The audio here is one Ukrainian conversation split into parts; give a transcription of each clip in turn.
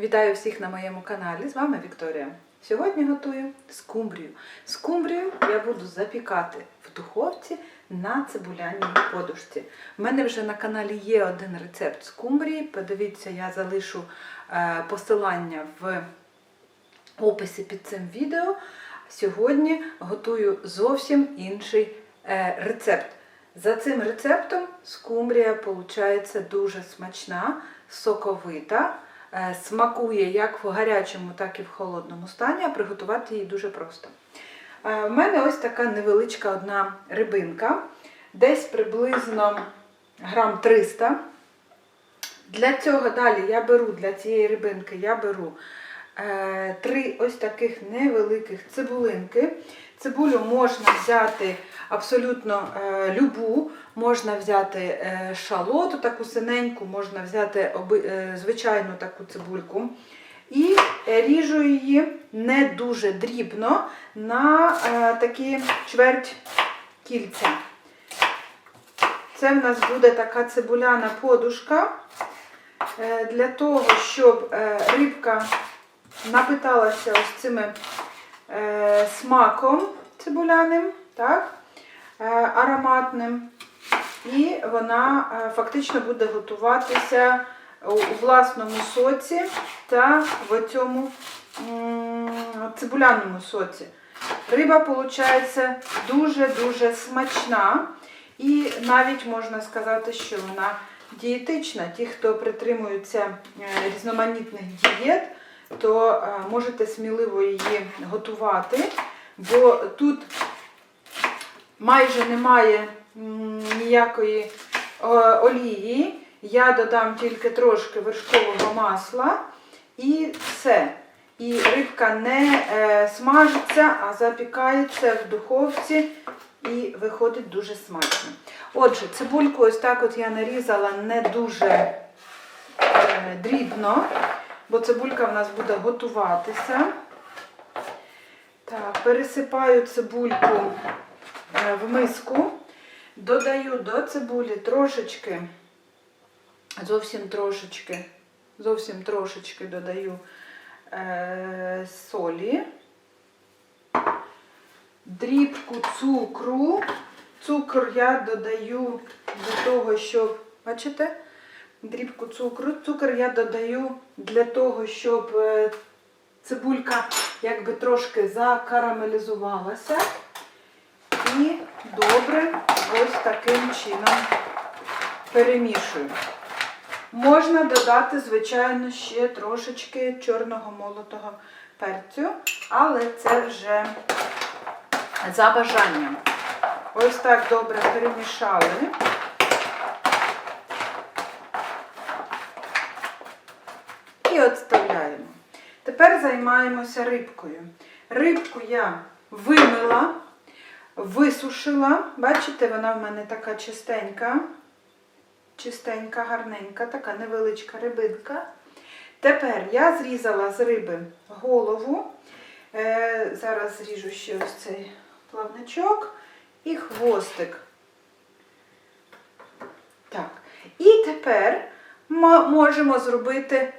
Вітаю всіх на моєму каналі. З вами Вікторія. Сьогодні готую скумбрію. Скумбрію я буду запікати в духовці на цибуляній подушці. У мене вже на каналі є один рецепт скумбрії. Подивіться, я залишу е, посилання в описі під цим відео. Сьогодні готую зовсім інший е, рецепт. За цим рецептом скумбрія виходить дуже смачна, соковита, смакує як в гарячому, так і в холодному стані, а приготувати її дуже просто. Е, У мене ось така невеличка одна рибинка, десь приблизно грам 300. Для цього далі я беру для цієї рибинки я беру е, три ось таких невеликих цибулинки. Цибулю можна взяти абсолютно е, любу, можна взяти е, шалоту, таку синеньку, можна взяти е, звичайну таку цибульку. І е, ріжу її не дуже дрібно на е, такі чверть кільця. Це в нас буде така цибуляна подушка. Е, Для того, щоб е, рибка напиталася ось цими е, смаком цибуляним, так, е, ароматним. І вона е, фактично буде готуватися у у власному соці та в цьому м, цибуляному соці. Риба, виходить, дуже-дуже смачна. І навіть можна сказати, що вона дієтична. Ті, хто притримуються е, різноманітних дієт, то е, можете сміливо її готувати, бо тут майже немає ніякої е, олії. Я додам тільки трошки вершкового масла і все. І рибка не е, смажиться, а запікається в духовці і виходить дуже смачно. Отже, цибульку ось так от я нарізала не дуже дрібно, бо цибулька в нас буде готуватися. Так, пересипаю цибульку е, в миску, додаю до цибулі трошечки, зовсім трошечки, зовсім трошечки додаю е, солі, дрібку цукру. Цукор я додаю для того, щоб, бачите, дрібку цукру. Цукор я додаю для того, щоб е, цибулька якби трошки закарамелізувалася. І добре ось таким чином перемішую. Можна додати, звичайно, ще трошечки чорного молотого перцю, але це вже за бажанням. Ось так добре перемішали. І. Тепер займаємося рибкою. Рибку я вимила, висушила. Бачите, вона в мене така чистенька, чистенька, гарненька, така невеличка рибинка. Тепер я зрізала з риби голову. Е, зараз зріжу ще ось цей плавничок і хвостик. Так. І тепер ми можемо зробити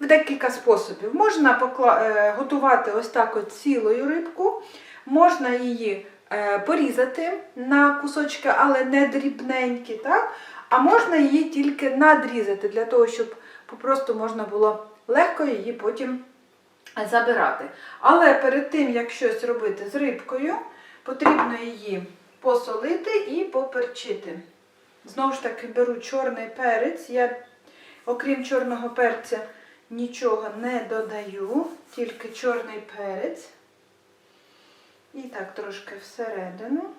в декілька способів. Можна е, готувати ось так от цілою рибку, можна її е, порізати на кусочки, але не дрібненькі, так? а можна її тільки надрізати, для того, щоб просто можна було легко її потім забирати. Але перед тим, як щось робити з рибкою, потрібно її посолити і поперчити. Знову ж таки, беру чорний перець. Я, окрім чорного перця, нічого не додаю, тільки чорний перець. І так трошки всередину.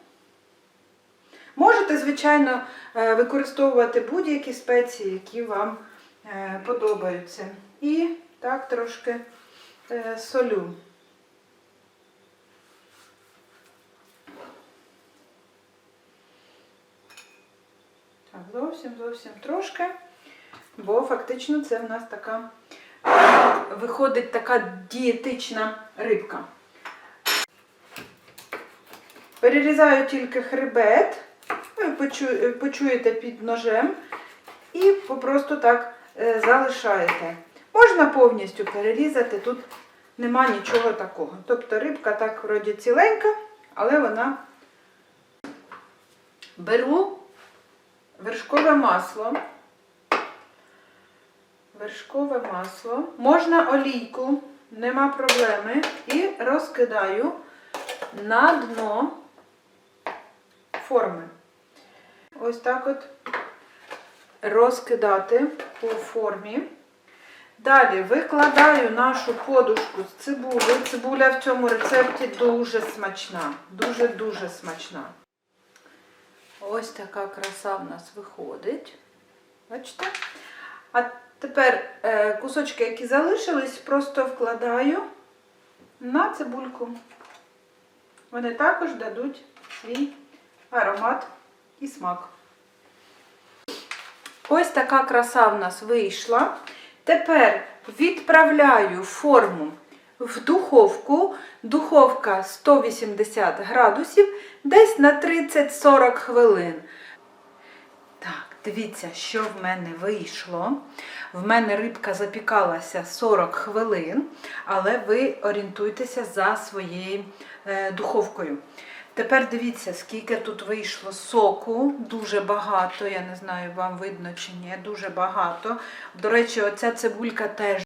Можете, звичайно, е, використовувати будь-які спеції, які вам е, подобаються. І так трошки е, солю. Так, зовсім зовсім трошки, бо фактично це в нас така виходить така дієтична рибка. Перерізаю тільки хребет, почуєте під ножем, і попросту так е, залишаєте. Можна повністю перерізати, тут нема нічого такого. Тобто рибка так вроді ціленька, але вона беру вершкове масло. Вершкове масло. Можна олійку, нема проблеми. І розкидаю на дно форми. Ось так от розкидати по формі. Далі викладаю нашу подушку з цибулею. Цибуля в цьому рецепті дуже смачна. Дуже-дуже смачна. Ось така краса в нас виходить. Бачите? А тепер е, кусочки, які залишились, просто вкладаю на цибульку. Вони також дадуть свій аромат і смак. Ось така краса в нас вийшла. Тепер відправляю форму в духовку. Духовка 180 градусів, десь на 30-40 хвилин. Дивіться, що в мене вийшло. В мене рибка запікалася 40 хвилин, але ви орієнтуйтеся за своєю е, духовкою. Тепер дивіться, скільки тут вийшло соку, дуже багато. Я не знаю, вам видно чи ні, дуже багато. До речі, оця цибулька теж